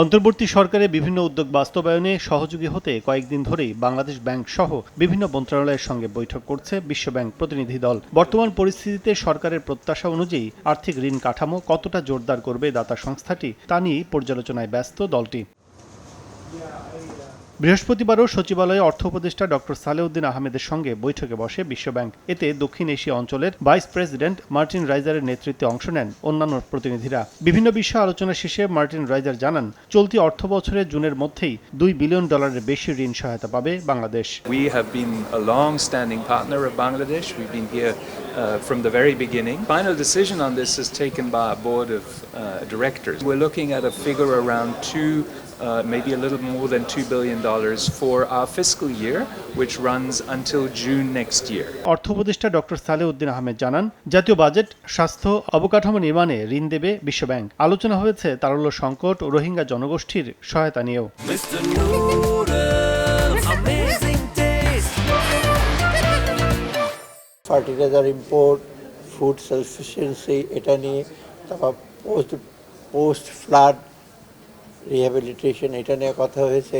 অন্তর্বর্তী সরকারের বিভিন্ন উদ্যোগ বাস্তবায়নে সহযোগী হতে কয়েকদিন ধরেই বাংলাদেশ ব্যাংক সহ বিভিন্ন মন্ত্রণালয়ের সঙ্গে বৈঠক করছে বিশ্বব্যাংক প্রতিনিধি দল। বর্তমান পরিস্থিতিতে সরকারের প্রত্যাশা অনুযায়ী আর্থিক ঋণ কাঠামো কতটা জোরদার করবে দাতা সংস্থাটি তা নিয়েই পর্যালোচনায় ব্যস্ত দলটি। বৃহস্পতিবারও সচিবালয়ে অর্থ উপদেষ্টা ডক্টর সালেউদ্দিন আহমেদের সঙ্গে বৈঠকে বসে বিশ্বব্যাংক। এতে দক্ষিণ এশিয়া অঞ্চলের ভাইস প্রেসিডেন্ট মার্টিন রাইজারের নেতৃত্বে অংশ নেন অন্যান্য প্রতিনিধিরা। বিভিন্ন বিষয়ে আলোচনা শেষে মার্টিন রাইজার জানান, চলতি অর্থ বছরের জুনের মধ্যেই দুই বিলিয়ন ডলারের বেশি ঋণ সহায়তা পাবে Bangladesh. Uh, from the very beginning. Final decision on this is taken by a board of uh, directors. We're looking at a figure around two, uh, maybe a little more than two billion dollars for our fiscal year, which runs until June next year. অর্থ উপদেষ্টা doctor Salehuddin Ahmed জানান জাতীয় budget স্বাস্থ্য অবকাঠামো নির্মাণে ঋণ দেবে বিশ্বব্যাংক আলোচনা হয়েছে তারল্য সংকট ও রোহিঙ্গা জনগোষ্ঠীর সহায়তা নিয়েও ফার্টিলাইজার ইম্পোর্ট ফুড সাফিসিয়েন্সি এটা নিয়ে, তারপর পোস্ট পোস্ট ফ্লাড রিহ্যাবিলিটেশন, এটা নিয়ে কথা হয়েছে,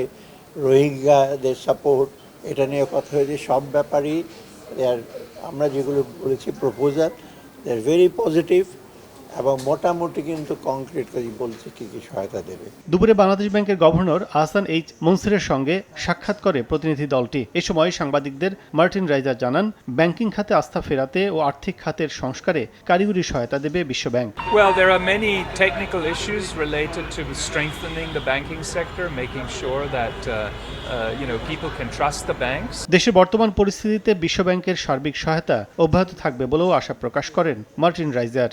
রোহিঙ্গাদের সাপোর্ট, এটা নিয়ে কথা হয়েছে, সব ব্যাপারই আমরা যেগুলো বলেছি proposal they are very positive এবং মোটামুটি কিন্তু কংক্রিট করে বলছে কী কী সহায়তা দেবে। দুপুরে বাংলাদেশ ব্যাংকের গভর্নর আহসান এইচ মনসুরের সঙ্গে সাক্ষাৎ করে প্রতিনিধি দলটি। এ সময় সাংবাদিকদের মার্টিন রাইজার জানান ব্যাংকিং খাতে আস্থা ফেরাতে ও আর্থিক খাতের সংস্কারে কারিগরি সহায়তা দেবে বিশ্বব্যাংক Well, there are many technical issues related to strengthening the banking sector, making sure that uh, uh, you know people can trust the banks. দেশের বর্তমান পরিস্থিতিতে বিশ্বব্যাংকের সার্বিক সহায়তা অব্যাহত থাকবে বলেও আশা প্রকাশ করেন মার্টিন রাইজার।